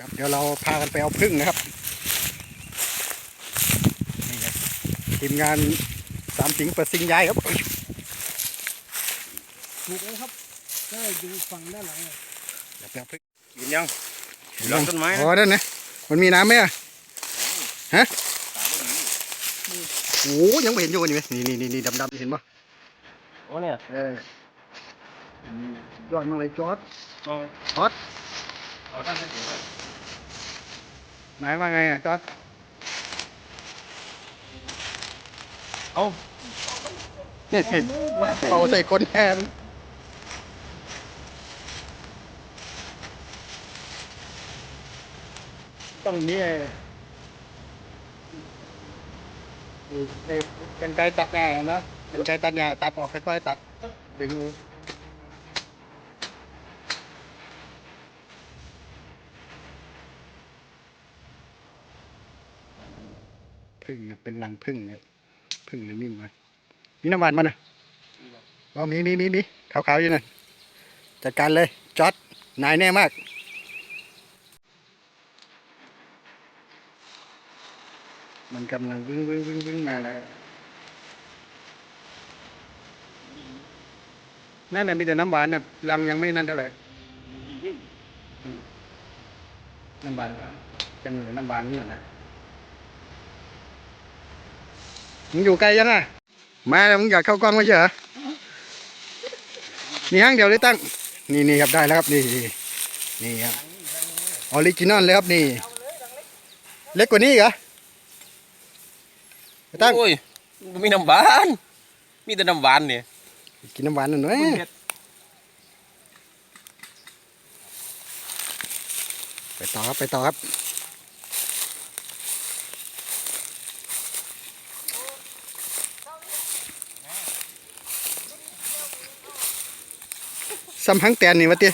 ครับเดี๋ยวเราพากันไปเอาพึ่งนะครับนี่ครับทีมงานสามสิงห์เปิดสิงห์ยายครับถูกแล้วครับได้ดูฝั่งด้านหลังเลยเดี๋ยวไปเอาพึ่งกินยังลองต้นไม้นะอ๋อนั่นนะมันมีน้ำไหมอะฮะโอ้ยังไม่เห็นอยู่นี่ไหมนี่นี่นี่นี่ดำๆเห็นปะโอ้เนี่ยเออยอดมากเลยจอร์ดเอาจอร์ดเอาตั้งแต่เดี๋ยว หมายว่าไงอะจอดเอาเนี่ยเห็นเป่าใส่คนแทนต้องนี่ไอ้ไอ้กันไกตัดหญ้านะกันไกตัดหญ้าตัดออกค่อยๆตัดดึง พึ่งเป็นรังพึ่งเนี่ยพึ่งหรือนิ่มไหมมีน้ำหวานมันนะอ๋อมีมีมีมีขาวๆอยู่นั่นจัดการเลยจอดนายแน่มากมันกำลังวิ่งวิ่งวิ่งวิ่งมาแล้ว นั่นน่ะมีแต่น้ำหวานน่ะรังยังไม่นั่นเท่าไหร่น้ำหวานจังเลยน้ำหวานนี่นะ มึงอยู่ไกลยังอะมาแล้วมึงอยากเข้ากล้องไม่ใช่เหรอมีห้างเดียวเลยตั้ง นี่นี่ครับได้แล้วครับนี่นี่นี่ครับออริจินอลเลยครับนี่ เล็กกว่านี้อีกเหรอไปตั้งโอ้ยมันมีน้ำหวานมีแต่น้ำหวานเนี่ยกินน้ำหวานหน่อยไปต่อครับไปต่อครับ ซ้ำหังแตนนี่วะเตี้ย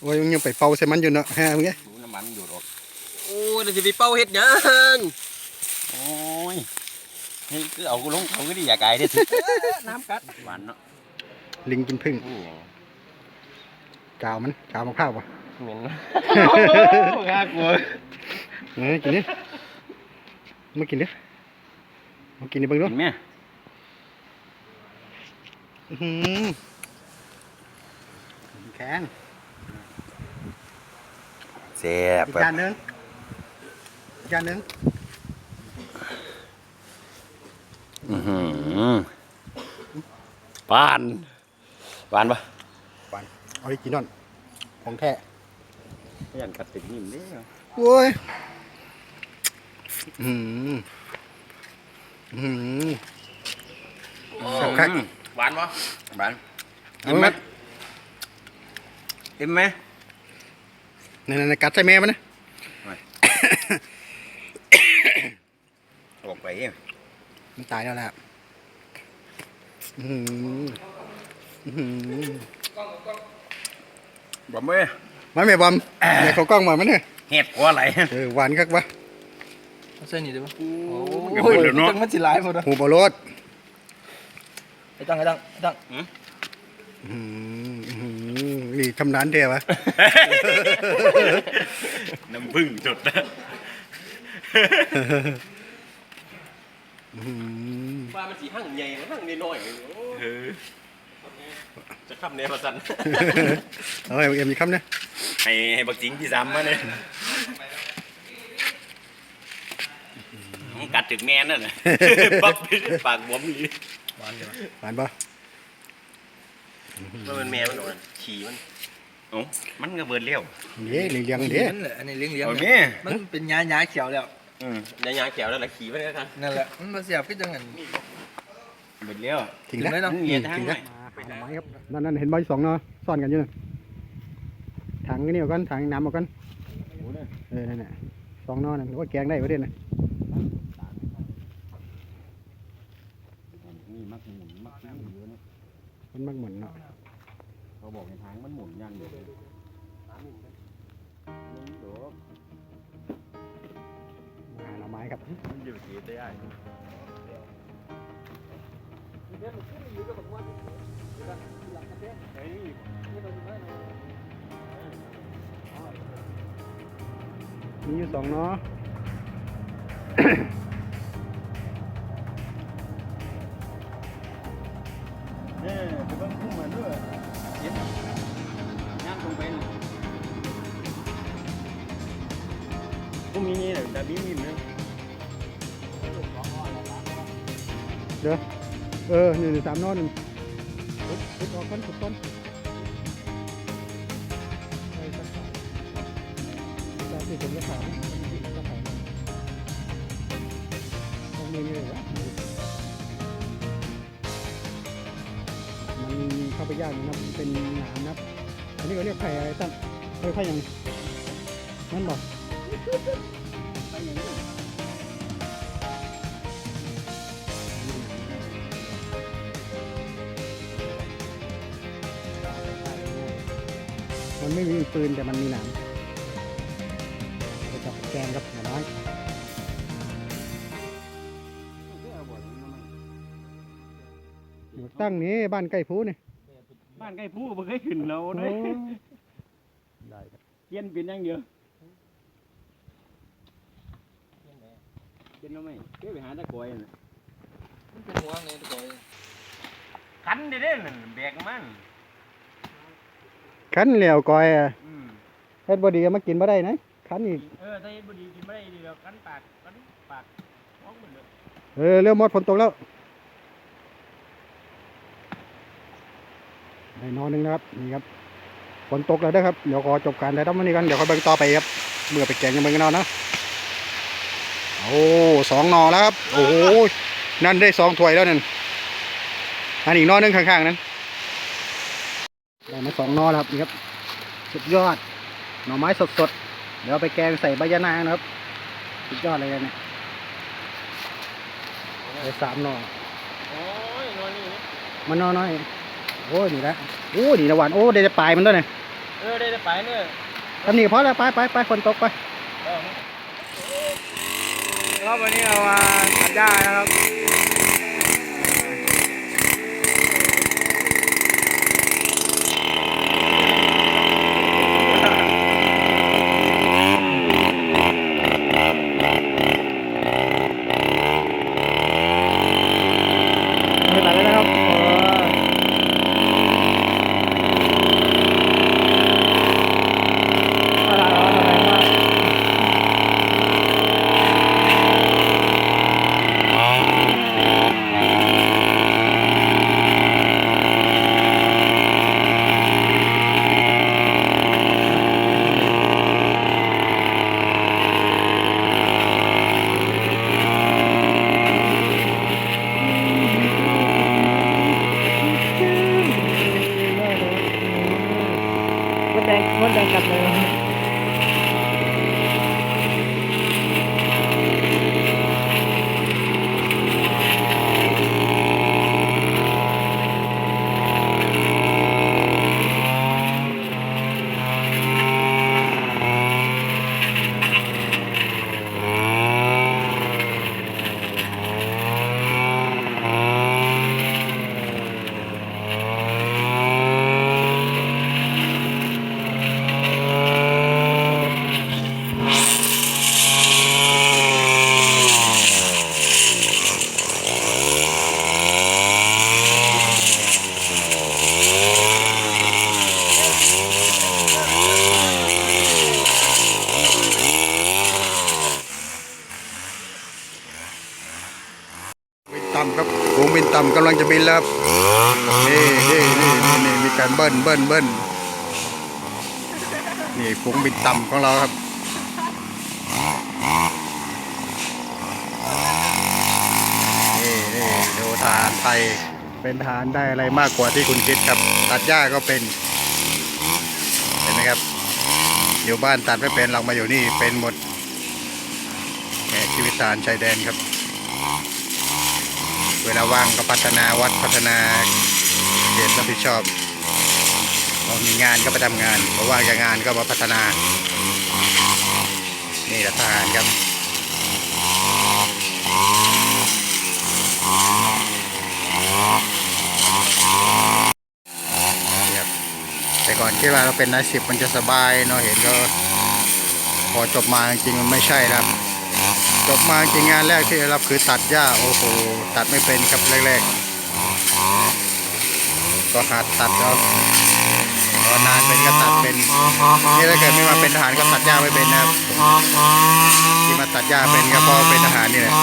โอ้ยมึงยังไปเป่าใส่มันอยู่เนาะฮะมึงเนี่ยน้ำมันอยู่หรอกโอ้ยเราจะไปเป่าเห็ดหยังโอ้ยนี่คือเอากูลงเขาก็ดีอยากไกลเด้อน้ำกัดหวานเนาะลิงกินพึ่งนี่กาวมันกาวมะพร้าวปะ เหม็นนะน่ากลัวเออกินดิมากินดิมากินดิเบิ่งดูกินไหมอื้อหือแข็งแซ่บอีกจานหนึงอีกจานหนึงอือหือปานหวานปะออริจินอลของแท้ ไม่อยากกัดติดนิ่มเด้อโอ้ยอื้อหืออื้อหือสักพักหวานปะหวานเอาไหมเห็นไหมนี่นๆกัดใส่แม่มันนะออกไปมันตายแล้วแหละอื้อหืออื้อหือบ่เมื่อ มาแม่บอมแม่เขากล้องมามันเนี่ยเห็ดกว่าไหลเออหวานคักวะเอาเส้นนี้ได้ปะเดี๋ยวเดี๋ยวเนาะจังมันสิหลายหมดเลยหูบอรสไอ้ตั้งไอ้ตั้งไอ้ตั้งอื้อหืออื้อหือนี่ชำนาญเดียวะ น้ำผึ้งจดนะอื้อหือว่ามันสีหั่งใหญ่หั่งน้อย จะขับเนี่ยประสันเอาไอ้เอ็มมีคำเนี่ยให้ให้บักจิงที่ซ้ำมาเนี่ยกัดถึงแม่นั่นน่ะปักปากบวมอยู่หวานปะมันเป็นแม่มันโดนฉี่มันโอ้มันก็เบิดเลี้ยวเด้เลี้ยงเลี้ยงเด้นั่นแหละอันนี้เลี้ยงเลี้ยงโอ้เนี่ยแม่มันเป็นยาหยาเขียวแล้วอืมยายาแขวแล้วละขี่ไปแล้วกันนั่นแหละมันมาเสียบก็จังหันเบิดเลี้ยวถึงแล้วถึงแล้วเนอะเหยียดทางถึงไหน แล้วไม้ครับนั่นนั่นเห็นใบสองเนาะซ่อนกันอยู่นั่นถังนี่เอากันถังน้ำเอากันเออนั่นน่ะสองเนอนั่นว่าแกงได้ประเด็นน่ะนี่มักหมุนมักนั่งเยอะนะมันมักหมุนเนาะเขาบอกในทางมันหมุนอย่างเดียวมาเราไม้ครับมันอยู่ที่ได้ มีอยู่สองเนาะเนี่ยไปเบิ่งพุ่งมาด้วยเห็นย่างตรงไปนะพุ่งมีนี่แหละแต่บีมีมั้ยเดี๋ยว เออหนึ่งสามนอหนึ่งพุดพุดออกก้นพุดก้นใช่สักสามสามสี่ผมจะขายจะขายตรงนี้นี่เลยวะมันเข้าไปยากนะครับเป็นหนามนะอันนี้เขาเรียกไข่อะไรตั้งเรียกไข่ยังนั่นบอกไปอย่าง มันไม่มีปืนแต่มันมีหนามไปจับแกงครับหน่อไม้อยู่ตั้งนี้บ้านใกล้พูนี่บ้านใกล้ผู้บ่เคยขึ้นเราเด้โอ้ได้ครับเปลี่ยนเป็นอย่างเดียวเปลี่ยนแล้วไหมเดี๋ยวไปหาตะกรวยน่ะมันเป็นหัวเนี่ยตัวคันได้เด้นั่นแบกมัน ขันเหลียวกอยอะอืมเฮ็ดบดีมากินมาได้นะขันอีกเออถ้าเฮ็ดบ่ดีกินบ่ได้ดีแล้วคันปากคันปากออกหมดเลยเออเริ่มหมดฝนตกแล้วได้นอนหนึงนะครับนี่ครับฝนตกแล้วนะครับเดี๋ยวขอจบการถ่ายทำวันนี้กันเดี๋ยวค่อยเบิ่งต่อไปครับเมื่อไปแกงยังเบิ่งกันเอานะโอ้สองหนอแล้วครับโอ้โหนั่นได้สองถ้วยแล้วนั่นอันอีกหนอหนึงข้างๆนั้นได้ มาสองหนอแล้วครับนี่ครับสุดยอด หน่อไม้สดๆ เดี๋ยวเอาไปแกงใส่ใบยะนางนะครับ สุดยอดเลยเนี่ยได้สามหน่อโอ้ยนอนนี่นี่มันนอน้อย โอ้ยนี่ละโอ้ยนี่ละหวาน โอ้ได้แต่ปลายมันด้วยเนี่ยเออได้ได้ไปเด้อทำนี่พอแล้วไปไปไปฝนตกไปครับวันนี้เรามาตัดหญ้านะครับ ต่ำครับวงบินต่ำกำลังจะบินแล้วครับนี่นี่นี่นี่นี่มีการเบิ้ลเบิ้ลเบิ้ลนี่ฝูงบินต่ำของเราครับนี่นี่ดูทหารไทยเป็นทหารได้อะไรมากกว่าที่คุณคิดครับ ตัดหญ้าก็เป็น เห็นไหมครับ อยู่บ้านตัดไม่เป็นเรามาอยู่นี่เป็นหมดแหม่ชีวิตทหารชายแดนครับ เวลาว่างก็พัฒนาวัดพัฒนาเขตรับผิดชอบพอมีงานก็ไปทำงานพอว่างจากงานก็มาพัฒนา นี่แหละทหารครับแต่ก่อนคิดว่าเราเป็นนายสิบมันจะสบายเนาะเห็นก็พอจบมาจริงมันไม่ใช่ครับ จบมาจริงงานแรกที่ได้รับคือตัดหญ้าโอ้โหตัดไม่เป็นครับแรกๆ ก็หัดตัดแล้วพอนานเป็นก็ตัดเป็นนี่ถ้าเกิดไม่มาเป็นทหารก็ตัดหญ้าไม่เป็นนะครับที่มาตัดหญ้าเป็นก็เพราะเป็นทหารนี่แหละ